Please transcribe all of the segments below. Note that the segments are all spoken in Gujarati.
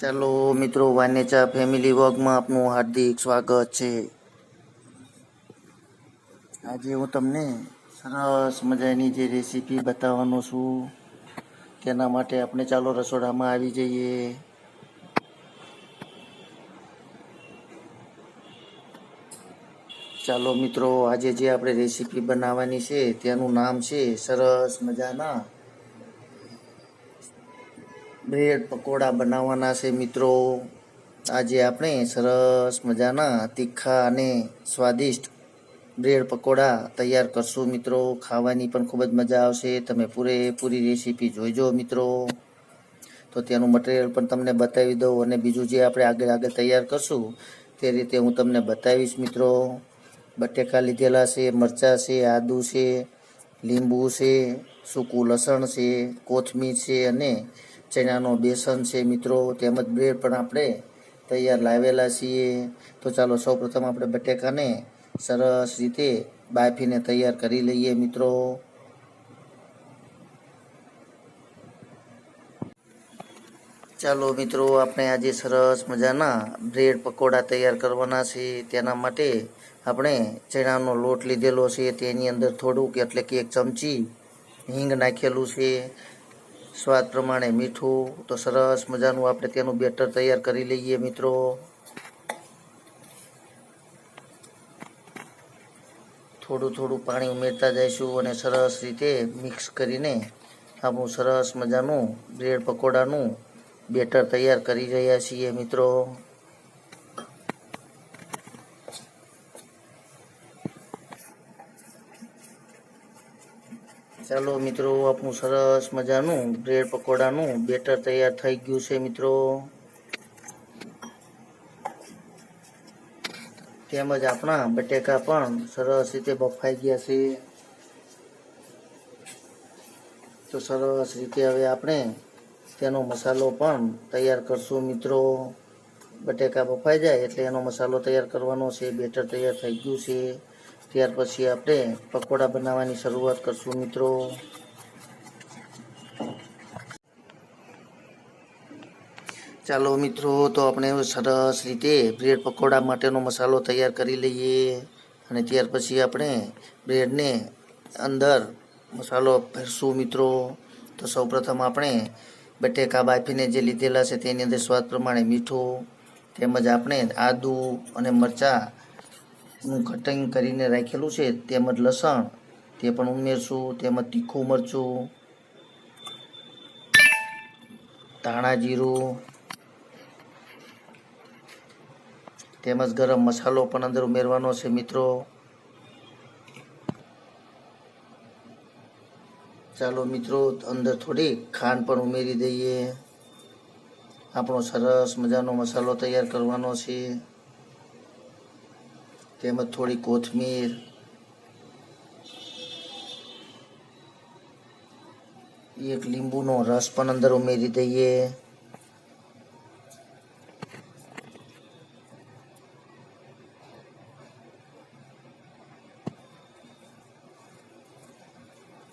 ચાલો મિત્રો વાનેચા ફેમિલી વર્ગમાં આપનું હાર્દિક સ્વાગત છે. આજે હું તમને સરસ મજાની જે રેસીપી બતાવવાનો છું, તેના માટે આપણે ચાલો રસોડામાં આવી જઈએ. ચાલો મિત્રો, આજે જે આપણે રેસીપી બનાવવાની છે, તેનું નામ છે સરસ મજાના બ્રેડ પકોડા બનાવવાના છે મિત્રો. આજે આપણે સરસ મજાના તીખા અને સ્વાદિષ્ટ બ્રેડ પકોડા તૈયાર કરશું મિત્રો. ખાવાની પણ ખૂબ જ મજા આવશે. તમે પૂરેપૂરી રેસીપી જોઈજો મિત્રો. તો તેનું મટીરિયલ પણ તમને બતાવી દઉં અને બીજું જે આપણે આગળ આગળ તૈયાર કરશું તે રીતે હું તમને બતાવીશ મિત્રો. બટેકા લીધેલા છે, મરચાં છે, આદુ છે, લીંબુ છે, સૂકું લસણ છે, કોથમીર છે અને ચણાનો બેસન છે મિત્રો, તેમજ બ્રેડ પણ આપણે તૈયાર લાવેલા છીએ. તો ચાલો સૌપ્રથમ આપણે બટેકાને સરસ રીતે બાફીને તૈયાર કરી લઈએ મિત્રો. ચાલો મિત્રો, આપણે આજે સરસ મજાના બ્રેડ પકોડા તૈયાર કરવાના છે. તેના માટે આપણે ચણાનો લોટ લીધેલો છે. તેની અંદર થોડુંક એટલે કે એક ચમચી હિંગ નાખેલું છે. સ્વાદ પ્રમાણે મીઠું તો સરસ મજાનું આપણે તેનું બેટર તૈયાર કરી લઈએ મિત્રો. થોડું થોડું પાણી ઉમેરતા જઈશું અને સરસ રીતે મિક્સ કરીને આપણું સરસ મજાનું બ્રેડ પકોડાનું બેટર તૈયાર કરી રહ્યા છીએ મિત્રો. ચાલો મિત્રો આપણું સરસ મજાનું બ્રેડ પકોડાનું બેટર તૈયાર થઈ ગયું છે મિત્રો. તેમજ આપણા બટેકા પણ સરસ રીતે બફાઈ ગયા છે. તો સરસ રીતે હવે આપણે તેનો મસાલો પણ તૈયાર કરશું મિત્રો. બટેકા બફાઈ જાય એટલે એનો મસાલો તૈયાર કરવાનો છે, બેટર તૈયાર થઈ ગયું છે. ત્યાર પછી આપણે પકોડા બનાવવાની શરૂઆત કરશું, મિત્રો. ચાલો, મિત્રો, તો આપણે સરસ રીતે બ્રેડ પકોડા માટેનો મસાલો તૈયાર કરી લઈએ અને ત્યાર પછી આપણે બ્રેડને અંદર મસાલો ભરશું, મિત્રો. તો સૌપ્રથમ આપણે બટેકા બાફીને જે લીધેલા છે તેની અંદર સ્વાદ પ્રમાણે મીઠું તેમજ આપણે આદુ અને મરચાંનું કટિંગ કરીને રાખેલું છે, તેમજ લસણ, તે પણ ઉમેરશું, તેમજ તીખું મરચું, ધાણા જીરું, તેમજ ગરમ મસાલો પણ અંદર ઉમેરવાનો છે, મિત્રો. ચાલો, મિત્રો, અંદર થોડી ખાંડ પણ ઉમેરી દઈએ. આપણો સરસ મજાનો મસાલો તૈયાર કરવાનો છે. તેમજ થોડી કોથમીર. એક લીંબુનો રસ પણ અંદર ઉમેરી દઈએ.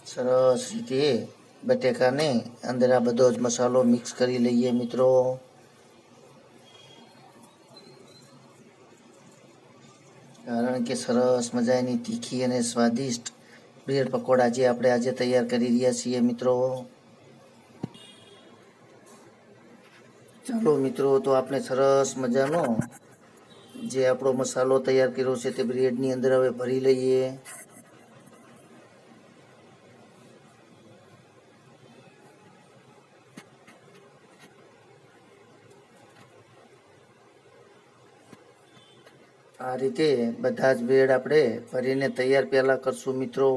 સરસ રીતે બટેકાને અંદર આ બધો જ મસાલો મિક્સ કરી લઈએ મિત્રો. કારણ કે સરસ મજાની તીખી અને સ્વાદિષ્ટ બ્રેડ પકોડા જે આપણે આજે તૈયાર કરી રહ્યા છીએ, મિત્રો. ચાલો, મિત્રો, તો આપણે સરસ મજાનો જે આપણો મસાલો તૈયાર કર્યો છે તે બ્રેડની અંદર હવે ભરી લઈએ. રીતે બધા જ બ્રેડ આપણે ભરીને તૈયાર પહેલાં કરશું મિત્રો.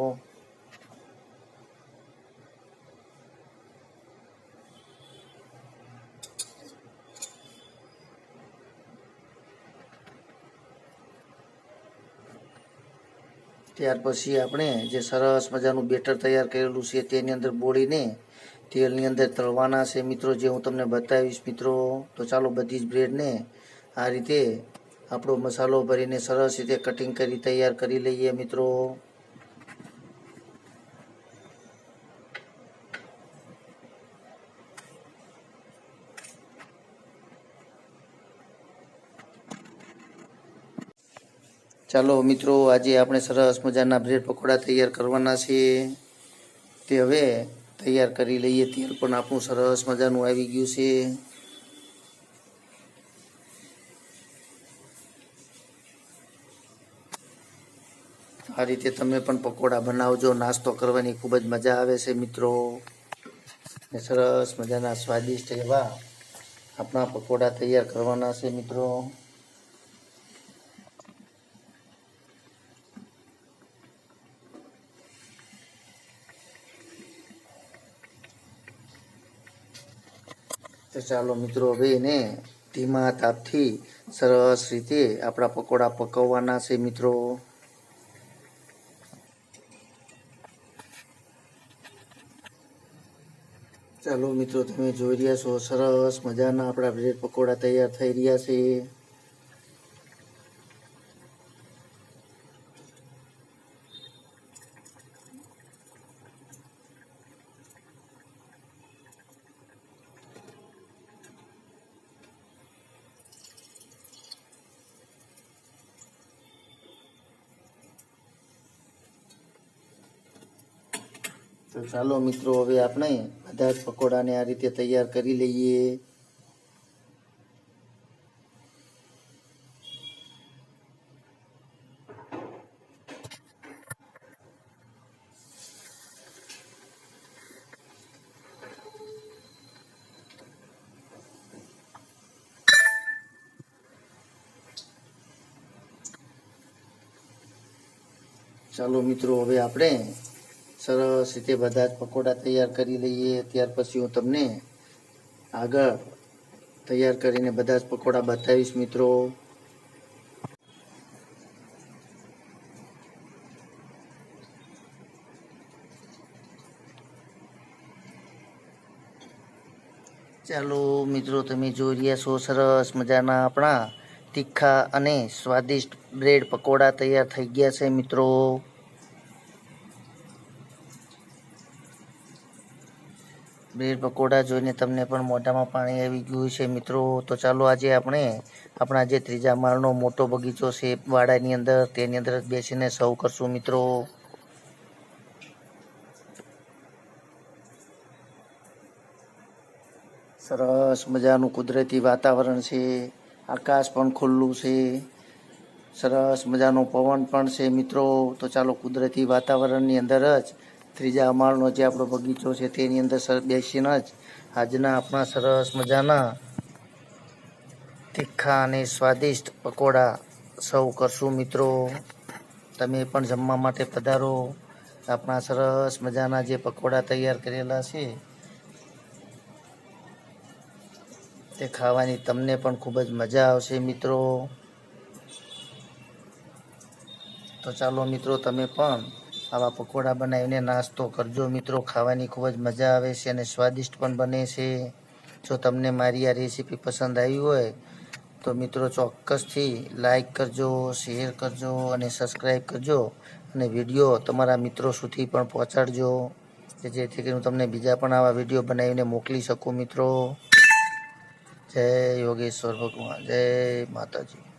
ત્યાર પછી આપણે જે સરસ મજાનું બેટર તૈયાર કરેલું છે તેની અંદર બોળીને તેલની અંદર તળવાના છે મિત્રો, જે હું તમને બતાવીશ મિત્રો. તો ચાલો બધી જ બ્રેડને આ રીતે આપણો મસાલો ભરીને સરસ રીતે કટિંગ કરી, તૈયાર કરી લઈએ મિત્રો. ચાલો મિત્રો, આજે આપણે સરસ મજાના બ્રેડ પકોડા તૈયાર કરવાના છે. તે હવે તૈયાર કરી લઈએ. તેલ પણ આપણું સરસ મજાનું આવી ગયું છે. આ રીતે તમે પણ પકોડા બનાવજો. નાસ્તો કરવાની ખૂબ જ મજા આવે છે, મિત્રો. ને સરસ મજાના સ્વાદિષ્ટ એવા આપણા પકોડા તૈયાર કરવાના છે, મિત્રો. તો ચાલો, મિત્રો, હવે એને ધીમા તાપથી સરસ રીતે આપણા પકોડા પકવવાના છે, મિત્રો. ચાલો મિત્રો, તમે જોઈ રહ્યા છો, સરસ મજાના આપણા બ્રેડ પકોડા તૈયાર થઈ રહ્યા છે. તો ચાલો મિત્રો, હવે આપણે બધા જ પકોડાને આ રીતે તૈયાર કરી લઈએ. ચાલો મિત્રો, હવે આપણે સરસ રીતે બધા જ પકોડા તૈયાર કરી લઈએ. ત્યાર પછી હું તમને આગળ તૈયાર કરીને બધા જ પકોડા બતાવીશ મિત્રો. ચાલો મિત્રો, તમે જોઈ રહ્યા છો સરસ મજાના આપણા તીખા અને સ્વાદિષ્ટ બ્રેડ પકોડા તૈયાર થઈ ગયા છે મિત્રો. બ્રેડ પકોડા જોઈને તમને પણ મોઢામાં પાણી આવી ગયું છે મિત્રો, તો ચાલો આજે આપણે આપણા જે ત્રીજા માળનો મોટો બગીચો છે, વાડાની અંદર, તેની અંદર બેસીને સૌ કરશું મિત્રો. સરસ મજાનું કુદરતી વાતાવરણ છે. આકાશ પણ ખુલ્લું છે. સરસ મજાનો પવન પણ છે મિત્રો. તો ચાલો કુદરતી વાતાવરણની અંદર જ ત્રીજા માળનો જે આપણો બગીચો છે તેની અંદર સર, બેસીને જ આજના આપણા સરસ મજાના તીખા અને સ્વાદિષ્ટ પકોડા સૌ કરશું મિત્રો. તમે પણ જમવા માટે પધારો. આપણા સરસ મજાના જે પકોડા તૈયાર કરેલા છે તે ખાવાની તમને પણ ખૂબ જ મજા આવશે મિત્રો. તો ચાલો મિત્રો, તમે પણ આવા પકોડા બનાવીને નાસ્તો કરજો. મિત્રો, ખાવાની ખૂબ જ મજા આવે છે અને સ્વાદિષ્ટ પણ બને છે. જો તમને મારી આ રેસીપી પસંદ આવી હોય, તો મિત્રો, ચોક્કસથી લાઈક કરજો, શેર કરજો અને સબસ્ક્રાઈબ કરજો અને વીડિયો તમારા મિત્રો સુધી પણ પહોંચાડજો, કે જેથી કરીને હું તમને બીજા પણ આવા વીડિયો બનાવીને મોકલી શકું, મિત્રો. જય યોગેશ્વર ભગવાન. જય માતાજી.